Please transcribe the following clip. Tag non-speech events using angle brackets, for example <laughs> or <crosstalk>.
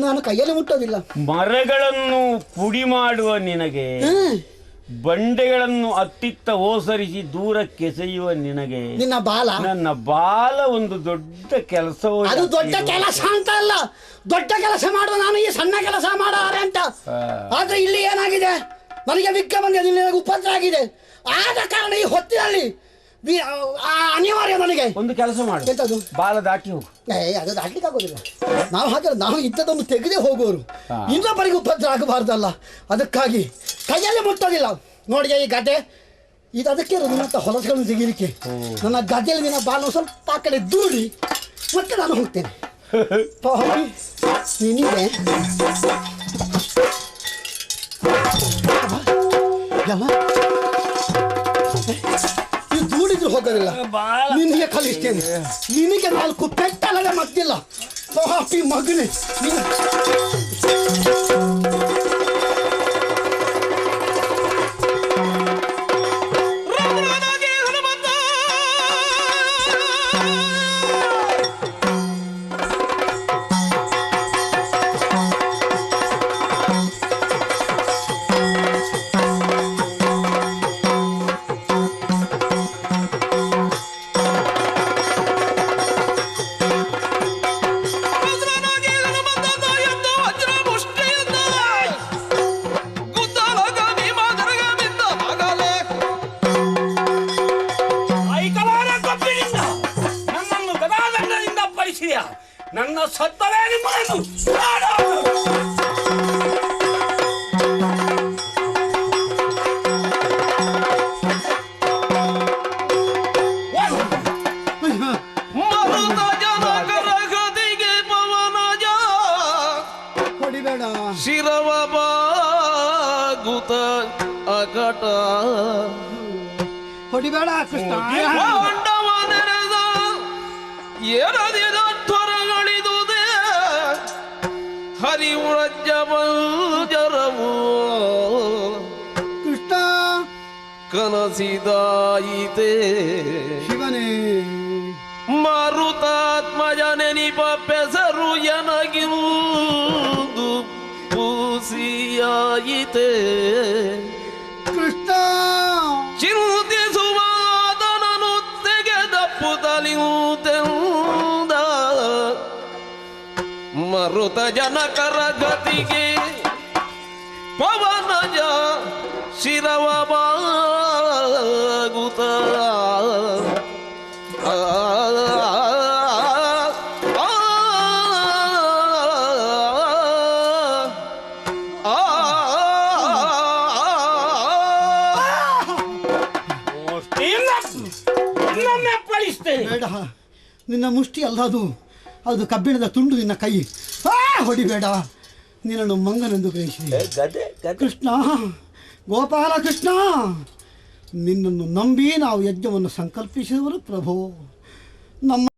ನಾನು ಕೈಯಲ್ಲಿ ಮುಟ್ಟೋದಿಲ್ಲ. ಮರಗಳನ್ನು ಪುಡಿ ಮಾಡುವ ನಿನಗೆ ಹ್ಮ್. ಬಂಡೆಗಳನ್ನು ಅತ್ತಿತ್ತ ಓಸರಿಸಿ ದೂರಕ್ಕೆಸೆಯುವ ನಿನಗೆ ನಿನ್ನ ಬಾಲ. ನನ್ನ ಬಾಲ ಒಂದು ದೊಡ್ಡ ಕೆಲಸ ಅದು ದೊಡ್ಡ ಕೆಲಸ ಅಂತ ಅಲ್ಲ. ದೊಡ್ಡ ಕೆಲಸ ಮಾಡುವ ನಾನು ಈ ಸಣ್ಣ ಕೆಲಸ ಮಾಡಾರೆ ಅಂತ. ಆದ್ರೆ ಇಲ್ಲಿ ಏನಾಗಿದೆ? ನನಗೆ ವಿಕ್ಕ ಬಂದಿದೆ ಇಲ್ಲಿ ನನಗೆ ಉಪದ್ರ ಆಗಿದೆ. ಆದ ಕಾರಣ ಈ ಹೊತ್ತಿನಲ್ಲಿ ಆ ಅನಿವಾರ್ಯ ನನಗೆ. ಒಂದು ಕೆಲಸ ಮಾಡು. ಎಂತದು? ಬಾಲ ದಾಟಿ ಹೋಗು. ಏ ಅದು ದಾಟ್ಲಿಕ್ಕೆ ಆಗೋದಿಲ್ಲ. ನಾವು ಹಾಗೆ ನಾವು ಇದ್ದದನ್ನು ತೆಗೆದೇ ಹೋಗುವರು. ಹಾ. ಇನ್ನೊಬ್ಬರಿಗೆ ಉಪದ್ರ ಆಗಬಾರ್ದಲ್ಲ. ಅದಕ್ಕಾಗಿ ಕೈಯಲ್ಲಿ ಮುಟ್ಟೋದಿಲ್ಲ. ನೋಡಿ ಈ ಗದ್ದೆ. ಇದು ಅದಕ್ಕೆ ಇರೋದು ನಿನ್ನ ಹತ್ರ ಹೊಲಸುಗಳನ್ನು ತೆಗೀಲಿಕ್ಕೆ. ನನ್ನ ಗದ್ದೆಯಲ್ಲಿ ನಿನ್ನ ಬಾಲ ಸ್ವಲ್ಪ ಆ ಕಡೆ ದೂಡಿ ಮತ್ತೆ ನಾನು ಹೋಗ್ತೇನೆ. <laughs> ಪಾಪಿ, ನಿನಗೆ ಯಮ್ಮ, ಹೋಗೋದಿಲ್ಲ ನಿನಗೆ ಕಲಿಸ್ತೇನೆ. ನಿನಗೆ ನಾಲ್ಕು ಪೆಟ್ಟಲ್ಲದೆ ಮತ್ತಿಲ್ಲ ಪಾಪಿ ಮಗನೇ. ನನ್ನ ಸತ್ತವೇ! ಹೊಡಿಬೇಡ ಶಿರವ ಬಾಗುತ ಅಕಟ ಹೊಡಿಬೇಡ ಕೃಷ್ಣ. ಪಾಂಡವ ಹರಿವ್ರಜ ಜರವು ಕೃಷ್ಣ ಕನಸಿದಾಯಿತೆ. ಶಿವನೇ. ಮಾರುತಾತ್ಮಜ ನೆನಿಪ ಪೆಸರು ಎನಗಿಂದು ಪೂಸಿಯಾಯಿತೆ. ಮರುತ ಜನಕರ ಗತಿಗೆ ಪವನಜ ಶಿರವ ಬಾಗುತ ಇನ್ನೊಮ್ಮೆ ಅಪ್ಪಳಿಸ್ತೇನೆ ಬೇಡ ನಿನ್ನ ಮುಷ್ಟಿ ಅಲ್ಲ ಅದು ಅದು ಕಬ್ಬಿಣದ ತುಂಡು ನಿನ್ನ ಕೈ. ಆ ಹೊಡಿಬೇಡ. ನಿನ್ನನ್ನು ಮಂಗನೆಂದು ಗದೆ ಗದೆ. ಕೃಷ್ಣ ಗೋಪಾಲ ಕೃಷ್ಣ ನಿನ್ನನ್ನು ನಂಬಿ ನಾವು ಯಜ್ಞವನ್ನು ಸಂಕಲ್ಪಿಸಿದವರು ಪ್ರಭು. ನಮ್ಮ